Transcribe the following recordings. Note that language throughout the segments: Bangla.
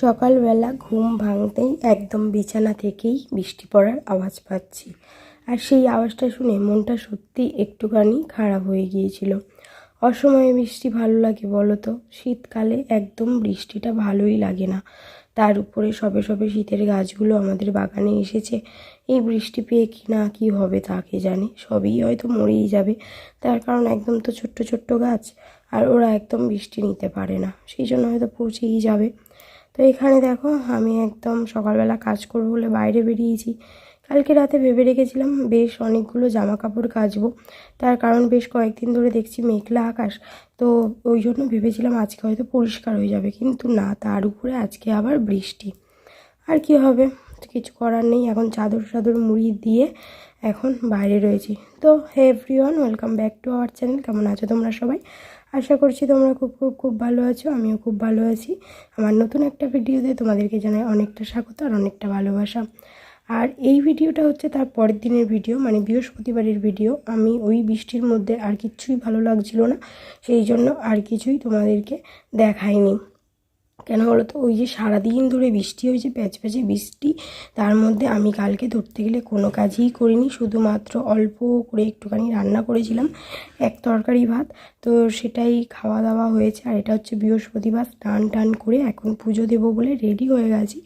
সকালবেলা ঘুম ভাঙতেই একদম বিছানা থেকেই বৃষ্টি পড়ার আওয়াজ পাচ্ছি। আর সেই আওয়াজটা শুনে মনটা সত্যি একটুখানি খারাপ হয়ে গিয়েছিল। অসময়ে বৃষ্টি ভালো লাগে বলো তো শীতকালে একদম বৃষ্টিটা ভালোই লাগে না। তার উপরে সবে সবে শীতের গাছগুলো আমাদের বাগানে এসেছে। এই বৃষ্টি পেয়ে কি না কি হবে তাকে জানে? সবই হয়তো মরেই যাবে। তার কারণ একদম তো ছোট্ট ছোট্ট গাছ, আর ওরা একদম বৃষ্টি নিতে পারে না। সেই জন্য হয়তো পচেই যাবে। তো এখানে দেখো, আমি একদম সকালবেলা কাজ করব বলে বাইরে বেরিয়েছি। কালকে রাতে ভেবে রেখেছিলাম, বেশ অনেকগুলো জামা কাপড় কাচবো। তার কারণ বেশ কয়েকদিন ধরে দেখছি মেঘলা আকাশ। তো ওই জন্য ভেবেছিলাম আজকে হয়তো পরিষ্কার হয়ে যাবে, কিন্তু না, তার উপরে আজকে আবার বৃষ্টি। আর কি হবে? কিছু করার নেই, এখন চাদর চাদর মুড়ি দিয়ে এখন বাইরে রয়েছি। তো hey everyone, welcome back to our channel, কেমন আছো তোমরা সবাই? আশা করছি তোমরা খুব খুব খুব ভালো আছো, আমিও খুব ভালো আছি। আমার নতুন একটা ভিডিওতে তোমাদেরকে জানাই অনেকটা স্বাগত আর অনেকটা ভালোবাসা। আর এই ভিডিওটা হচ্ছে তার পরের দিনের ভিডিও মানে বৃহস্পতিবারের ভিডিও। আমি ওই বৃষ্টির মধ্যে আর কিচ্ছুই ভালো লাগছিল না, সেই জন্য আর কিছুই তোমাদেরকে দেখাইনি। কেন বলো তো ওই যে সারাদিন ধরে বৃষ্টি হয়েছে, প্যাচ প্যাচে বৃষ্টি। তার মধ্যে আমি কালকে ধরতে গেলে কোনো কাজই করিনি, শুধুমাত্র অল্প করে একটুখানি রান্না করেছিলাম, এক তরকারি ভাত। তো সেটাই খাওয়া দাওয়া হয়েছে, আর এটা হচ্ছে বৃহস্পতিবার টান টান করে এখন পুজো দেবো বলে রেডি হয়ে গেছি।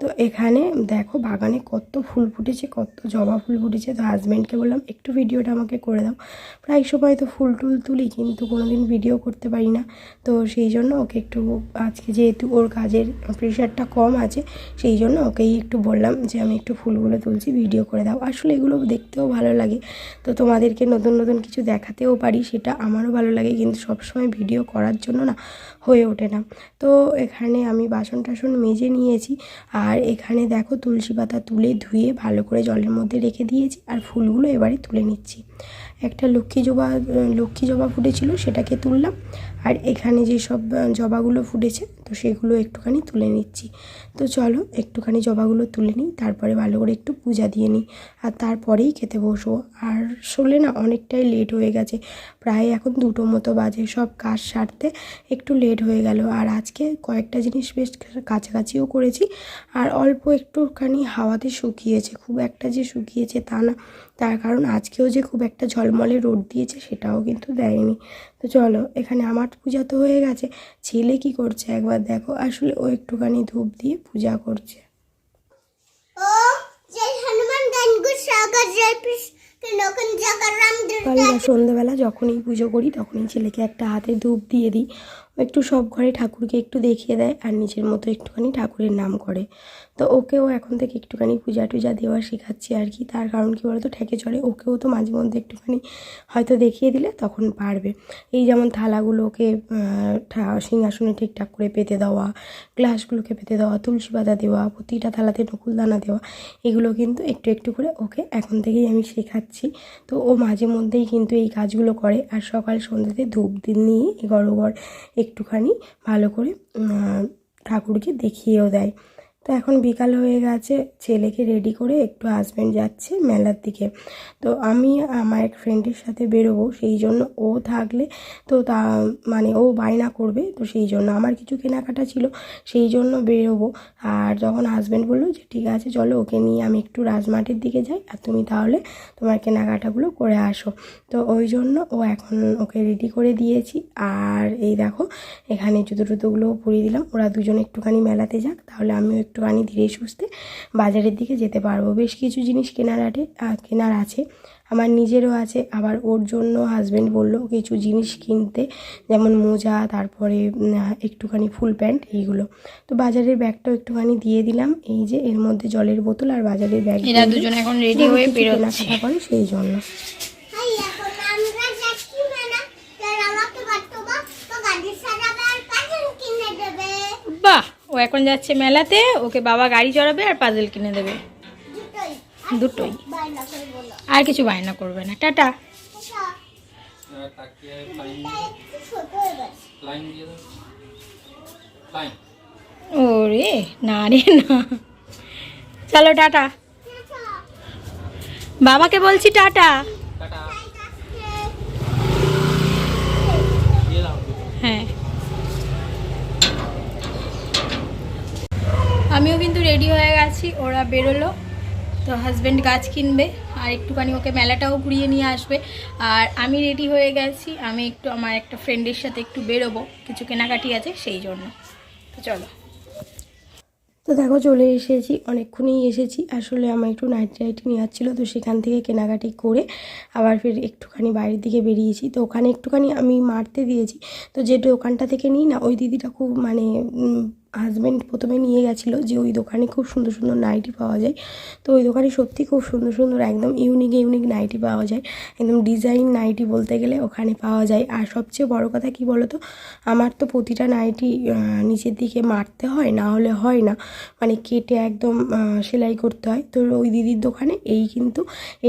তো এখানে দেখো বাগানে কত ফুল ফুটেছে, কত জবা ফুল ফুটেছে। তো হাজব্যান্ডকে বললাম, একটু ভিডিওটা আমাকে করে দাও। প্রায় সময় তো ফুল টুল তুলি, কিন্তু কোনো দিন ভিডিও করতে পারি না। তো সেই জন্য ওকে একটু আজকে যেহেতু ওর কাজের প্রেশারটা কম আছে, সেই জন্য ওকেই একটু বললাম যে আমি একটু ফুলগুলো তুলছি ভিডিও করে দাও। আসলে এগুলো দেখতেও ভালো লাগে। তো তোমাদেরকে নতুন নতুন কিছু দেখাতেও পারি, সেটা আমারও ভালো লাগে, কিন্তু সবসময় ভিডিও করার জন্য না, হয়ে ওঠে না। তো এখানে আমি বাসন টাসন মেজে নিয়েছি, আর এখানে দেখো তুলসী পাতা তুলে ধুয়ে ভালো করে জলের মধ্যে রেখে দিয়েছি, আর ফুলগুলো এবারে তুলে নিচ্ছি। একটা লক্ষ্মী জবা লক্ষ্মী জবা ফুটেছিল, সেটাকে তুললাম, আর এখানে যেসব জবাগুলো ফুটেছে তো সেগুলো একটুখানি তুলে নিচ্ছি। তো চলো একটুখানি জবাগুলো তুলে নিই, তারপরে ভালো করে একটু পূজা দিয়ে নিই। আর তারপরেই খেতে বসবো। আর শোলে না অনেকটাই লেট হয়ে গেছে। প্রায় এখন দুটো মতো বাজে, সব কাজ সারতে একটু লেট হয়ে গেল। আর আজকে কয়েকটা জিনিস বেশ কাছাকাছিও করেছি। আর অল্প একটুখানি হাওয়াতে শুকিয়েছে। খুব একটা যে শুকিয়েছে তা না। তার কারণ আজকেও যে খুব একটা ঝলমলে রোদ দিয়েছে সেটাও কিন্তু দেয়নি। তো চলো এখানে আমার পূজা তো হয়ে গেছে। ছেলে কি করছে একবার দেখো। আসলে ও একটুখানি ধূপ দিয়ে পূজা করছে। সন্ধ্যেবেলা যখনই পুজো করি তখনই ছেলেকে একটা হাতে ধূপ দিয়ে দিই। একটু সব ঘরে ঠাকুরকে একটু দেখিয়ে দেয় আর নিজের মতো একটুখানি ঠাকুরের নাম করে। তো ওকেও এখন থেকে একটুখানি পূজা টুজা দেওয়া শেখাচ্ছি আর কি। তার কারণ কী বলতো? ঠেকে চড়ে ওকেও তো মাঝে মধ্যে একটুখানি হয়তো দেখিয়ে দিলে তখন পারবে। এই যেমন থালাগুলোকে আহ, ঠা- সিংহাসনে ঠিকঠাক করে পেতে দেওয়া গ্লাসগুলোকে পেতে দেওয়া তুলসী পাতা দেওয়া প্রতিটা থালাতে নকুলদানা দেওয়া এগুলো কিন্তু একটু একটু করে ওকে এখন থেকেই আমি শেখাচ্ছি। তো ও মাঝে মধ্যেই কিন্তু এই কাজগুলো করে। আর সকাল সন্ধ্যেতে ধূপ দিন নিয়ে গড়গড় একটুখানি ভালো করে ঠাকুরকে দেখিয়েও দেয়। তো এখন বিকাল হয়ে গেছে, ছেলেকে রেডি করে একটু হাজব্যান্ড যাচ্ছে মেলার দিকে। তো আমি আমার এক ফ্রেন্ডের সাথে বেরোবো, সেই জন্য ও থাকলে তো তা মানে ও বায়না করবে, তো সেই জন্য আমার কিছু কেনাকাটা ছিল, সেই জন্য বেরোবো। আর যখন হাজব্যান্ড বলল যে, ঠিক আছে, চলো ওকে নিয়ে আমি একটু রাজমাটের দিকে যাই, আর তুমি তাহলে তোমার কেনাকাটাগুলো করে আসো। তো ওই জন্য ও এখন ওকে রেডি করে দিয়েছি। আর এই দেখো, এখানে জুতো টুতোগুলোও পরিয়ে দিলাম, ওরা দুজন একটুখানি মেলাতে যাক, তাহলে আমিও একটুখানি ধীরে সুস্থে বাজারের দিকে যেতে পারব। বেশ কিছু জিনিস কেনার আটে কেনার আছে। আমার নিজেরও আছে। আবার ওর জন্য হাজব্যান্ড বলল কিছু জিনিস কিনতে যেমন মোজা তারপরে একটুখানি ফুল প্যান্ট এইগুলো। তো বাজারের ব্যাগটাও একটুখানি দিয়ে দিলাম। এই যে এর মধ্যে জলের বোতল আর বাজারের ব্যাগ এরা দুজন এখন রেডি হয়ে বেরোচ্ছে। সেই জন্য হাই এখন আমরা যাচ্ছি মেলা তার আমাকে বাট্টবা তো গাড়ি সারাবে আর পাজন কিনে দেবে বাহ ও এখন যাচ্ছে মেলাতে, ওকে বাবা গাড়ি চড়াবে আর পাজেল কিনে দেবে। দুটোই। আর কিছু বায়না করবে না। টাটা। ওরে, না রে, না। চলো টাটা। বাবাকে বলছি টাটা। টাটা ঠিক আছে দিয়ে দাও হ্যাঁ আমিও কিন্তু রেডি হয়ে গেছি, ওরা বেরোলো। তো হাজব্যান্ড গাছ কিনবে, আর একটুখানি ওকে মেলাটাও ঘুরিয়ে নিয়ে আসবে। আর আমি রেডি হয়ে গেছি, আমি একটু আমার একটা ফ্রেন্ডের সাথে একটু বেরোবো, কিছু কেনাকাটি আছে সেই জন্য। তো চলো। তো দেখো, চলে এসেছি, অনেকক্ষণই এসেছি। আসলে আমার একটু নাইট রাইটি নেওয়ার ছিল, তো সেখান থেকে কেনাকাটি করে আবার ফের একটুখানি বাইরের দিকে বেরিয়েছি। তো ওখানে একটুখানি আমি মারতে দিয়েছি। তো যে দোকানটা থেকে নিই না, ওই দিদিটা খুব মানে হাজব্যান্ড প্রথমে নিয়ে গেছিল যে ওই দোকানে খুব সুন্দর সুন্দর নাইটি পাওয়া যায়। তো ওই দোকানে সত্যি খুব সুন্দর সুন্দর একদম ইউনিক ইউনিক নাইটি পাওয়া যায়। একদম ডিজাইন নাইটি বলতে গেলে ওখানে পাওয়া যায়। আর সবচেয়ে বড় কথা কি বলো তো আমার তো প্রতিটা নাইটি নিচের দিকে মারতে হয়, না হলে হয় না। মানে কেটে একদম সেলাই করতে হয়। তো ওই দিদির দোকানে এই কিন্তু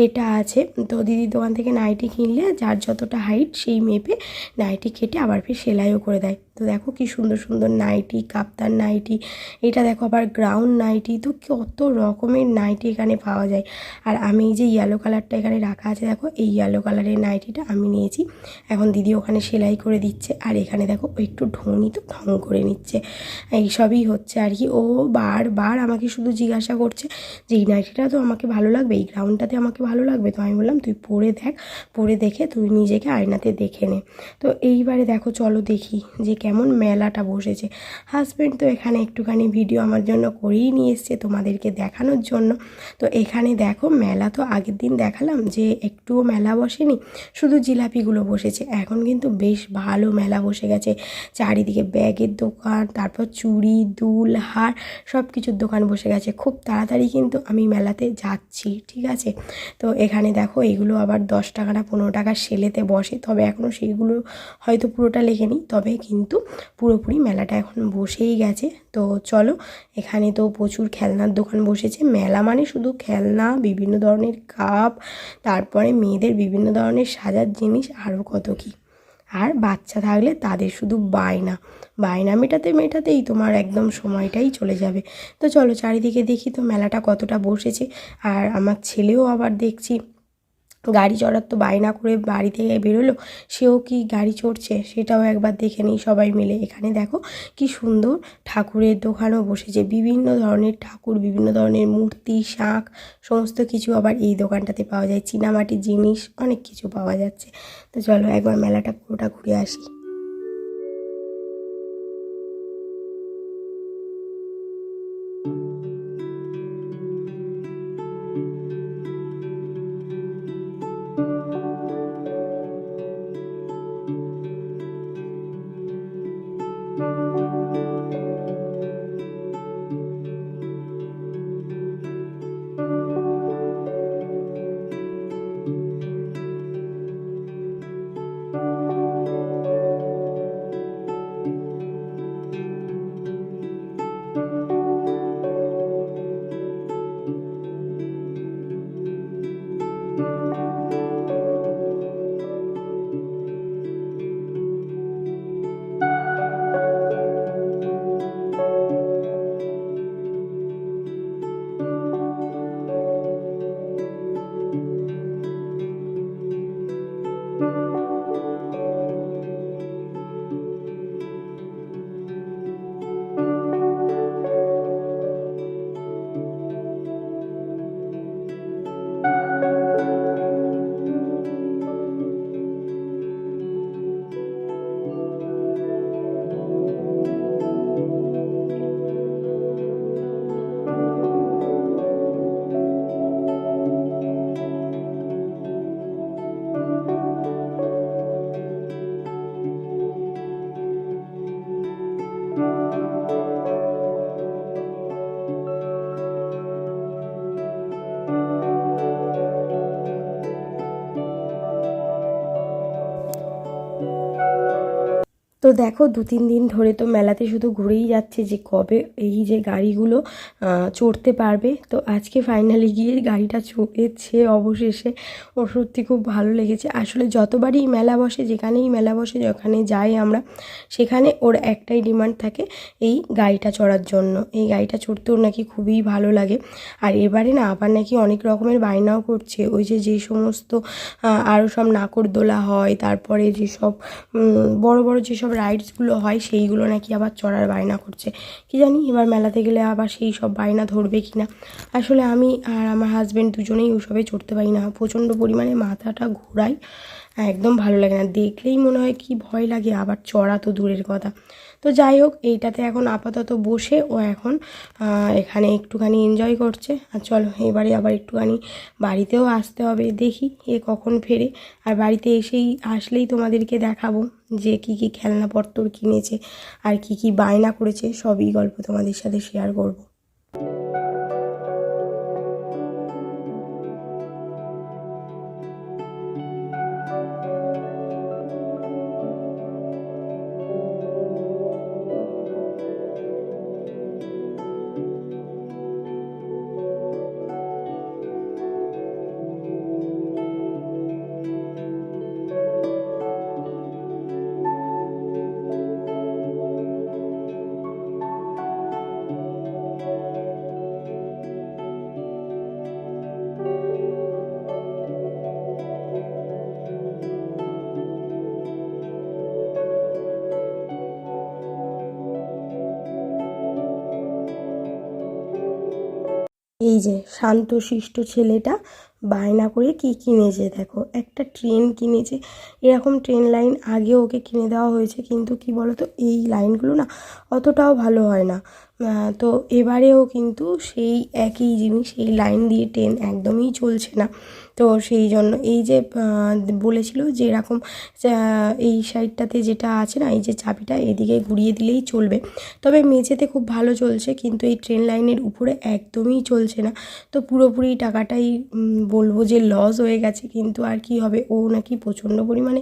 এটা আছে। তো দিদির দোকান থেকে নাইটি কিনলে যার যতটা হাইট সেই মেপে নাইটি কেটে আবার ফের সেলাইও করে দেয়। তো দেখো কি সুন্দর সুন্দর নাইটি, কাপ্তান নাইটি, এটা দেখো আবার গ্রাউন্ড নাইটি, তো কত রকমের নাইটি এখানে পাওয়া যায়। আর আমি এই যে ইয়েলো কালারটা এখানে রাখা আছে, দেখো এই ইয়েলো কালারের নাইটিটা আমি নিয়েছি। এখন দিদি ওখানে সেলাই করে দিচ্ছে, আর এখানে দেখো একটু ঢঙই তো ঢং করে নিচ্ছে। এইসবই হচ্ছে আর কি। ও বারবার আমাকে শুধু জিজ্ঞাসা করছে যে, এই নাইটিটা তো আমাকে ভালো লাগবে? এই গ্রাউন্ডটাতে আমাকে ভালো লাগবে? তো আমি বললাম, তুই পরে দেখ, পরে দেখে তুই নিজেকে আয়নাতে দেখে নে। তো এইবারে দেখো চলো দেখি যে কেমন মেলাটা বসেছে। হাজব্যান্ড তো এখানে একটুখানি ভিডিও আমার জন্য করেই নিয়ে এসছে তোমাদেরকে দেখানোর জন্য। তো এখানে দেখো মেলা তো আগের দিন দেখালাম যে একটুও মেলা বসেনি, শুধু জিলাপিগুলো বসেছে। এখন কিন্তু বেশ ভালো মেলা বসে গেছে। চারিদিকে ব্যাগের দোকান, তারপর চুড়ি, দুল, হার সব কিছুর দোকান বসে গেছে। খুব তাড়াতাড়ি কিন্তু আমি মেলাতে যাচ্ছি, ঠিক আছে? তো এখানে দেখো এগুলো আবার দশ টাকা না পনেরো টাকা সেলেতে বসে, তবে এখনও সেইগুলো হয়তো পুরোটা লেখেনি, তবে কিন্তু পুরোপুরি মেলাটা এখন বসেই গেছে। তো চলো, এখানে তো প্রচুর খেলনার দোকান বসেছে। মেলা মানে শুধু খেলনা, বিভিন্ন ধরনের কাপ, তারপরে মেয়েদের বিভিন্ন ধরনের সাজার জিনিস আরও কত কী। আর বাচ্চা থাকলে তাদের শুধু বায়না। বায়না মেটাতে মেটাতেই তোমার একদম সময়টাই চলে যাবে। তো চলো, চারিদিকে দেখি তো মেলাটা কতটা বসেছে। আর আমার ছেলেও আবার দেখছি গাড়ি চড়ার তো বায়না করে বাড়ি থেকে বেরোলো, সেও কি গাড়ি চড়ছে সেটাও একবার দেখে নিই সবাই মিলে। এখানে দেখো কি সুন্দর ঠাকুরের দোকানও বসেছে, বিভিন্ন ধরনের ঠাকুর, বিভিন্ন ধরনের মূর্তি, শাঁখ, সমস্ত কিছু আবার এই দোকানটাতে পাওয়া যায়। চীনামাটির জিনিস, অনেক কিছু পাওয়া যাচ্ছে। তো চলো একবার মেলাটা পুরোটা ঘুরে আসি। তো দেখো, দু তিন দিন ধরে তো মেলাতে শুধু ঘুরেই যাচ্ছে যে কবে এই যে গাড়িগুলো চড়তে পারবে। তো আজকে ফাইনালি গিয়ে গাড়িটা চড়েছে অবশেষে। ওর সত্যি খুব ভালো লেগেছে। আসলে যতবারই মেলা বসে, যেখানেই মেলা বসে, যেখানে যাই আমরা, সেখানে ওর একটাই ডিমান্ড থাকে এই গাড়িটা চড়ার জন্য। এই গাড়িটা চড়তে ওর নাকি খুবই ভালো লাগে। আর এবারে না, আবার নাকি অনেক রকমের বায়নাও করছে। ওই যে যে সমস্ত আরও সব নাকরদোলা হয়, তারপরে যেসব বড় বড় যেসব রাইডসগুলো হয়, সেইগুলো নাকি আবার চড়ার বায়না করছে। কি জানি, এবার মেলাতে গেলে আবার সেই সব বায়না ধরবে কি না আসলে আমি আর আমার হাজব্যান্ড দুজনেই ওসবে চড়তে পারি না। প্রচণ্ড পরিমাণে মাথাটা ঘোরায়। একদম ভালো লাগে না। দেখলেই মনে হয় কি ভয় লাগে, আবার চড়া তো দূরের কথা। তো যাই হোক, এইটাতে এখন আপাতত বসে ও এখন এখানে একটুখানি এনজয় করছে। আর চলো, এবারে আবার একটুখানি বাড়িতেও আসতে হবে। দেখি এ কখন ফেরে। আর বাড়িতে এসেই আসলেই তোমাদেরকে দেখাবো যে কি কি খেলনাপত্তর কিনেছে আর কি কি বায়না করেছে। সবই গল্প তোমাদের সাথে শেয়ার করব। যে শান্তশিষ্ট ছেলেটা, বায়না করে কি কিনেছে দেখো? একটা ট্রেন কিনেছে। এরকম ট্রেন লাইন আগে ওকে কিনে দেওয়া হয়েছে, কিন্তু কি বলতো, এই লাইনগুলো না অতটাও ভালো হয় না। তো এবারেও কিন্তু সেই একই জিনিস, এই লাইন দিয়ে ট্রেন একদমই চলছে না। তো সেই জন্য এই যে বলেছিল যে এরকম এই সাইডটাতে যেটা আছে না, এই যে চাবিটা এদিকে ঘুরিয়ে দিলেই চলবে। তবে মেঝেতে খুব ভালো চলছে, কিন্তু এই ট্রেন লাইনের উপরে একদমই চলছে না। তো পুরোপুরি টাকাটাই বলব যে লস হয়ে গেছে, কিন্তু আর কি হবে? ও নাকি প্রচণ্ড পরিমাণে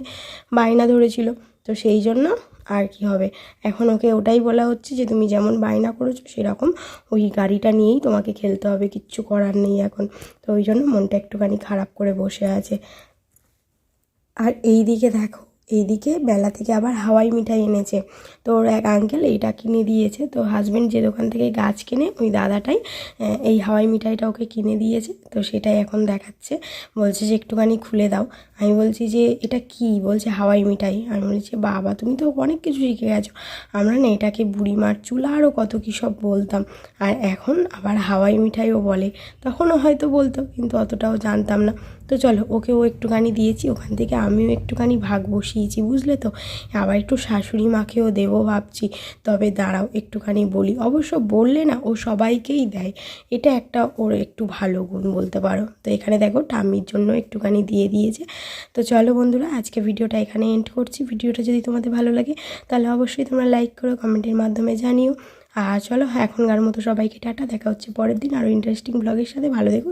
বায়না ধরেছিল। তো সেই জন্য আর কি হবে? এখন ওকে ওটাই বলা হচ্ছে যে, তুমি যেমন বায়না করেছ, সেরকম ওই গাড়িটা নিয়েই তোমাকে খেলতে হবে, কিচ্ছু করার নেই এখন। তো ওই জন্য মনটা একটুখানি খারাপ করে বসে আছে। আর এই দিকে দেখো এইদিকে বেলা থেকে আবার হাওয়াই মিঠাই এনেছে। তো ওর এক আঙ্কেল এইটা কিনে দিয়েছে। তো হাজব্যান্ড যে দোকান থেকে গাছ কিনে, ওই দাদাটাই এই হাওয়াই মিঠাইটা ওকে কিনে দিয়েছে। তো সেটাই এখন দেখাচ্ছে। বলছে যে একটুখানি খুলে দাও। আমি বলছি যে, এটা কি? বলছে, হাওয়াই মিঠাই। আমি বলছি, বাবা, তুমি তো অনেক কিছু শিখে গেছো। আমরা না এটাকে বুড়িমার চুলা আরও কত কী সব বলতাম। আর এখন আবার হাওয়াই মিঠাইও বলে। তখনও হয়তো বলতো, কিন্তু অতটাও জানতাম না। তো চলো, ওকেও একটুখানি দিয়েছি, ওখান থেকে আমিও একটুখানি ভাগ বসিয়েছি, বুঝলে তো? আবার একটু শাশুড়ি মাকেও দেবো ভাবছি, তবে দাঁড়াও, একটুখানি বলি। অবশ্য বললে না, ও সবাইকেই দেয়, এটা একটা ওর একটু ভালো গুণ বলতে পারো। তো এখানে দেখো, ঠাম্মির জন্য একটুখানি দিয়ে দিয়েছে। তো চলো বন্ধুরা, আজকে ভিডিওটা এখানে এন্ড করছি। ভিডিওটা যদি তোমাদের ভালো লাগে, তাহলে অবশ্যই তোমরা লাইক করো কমেন্টের মাধ্যমে জানিও। আর চলো, এখনকার মতো সবাইকে টাটা, দেখা হচ্ছে পরের দিন আরও ইন্টারেস্টিং ব্লগের সাথে। ভালো দেখো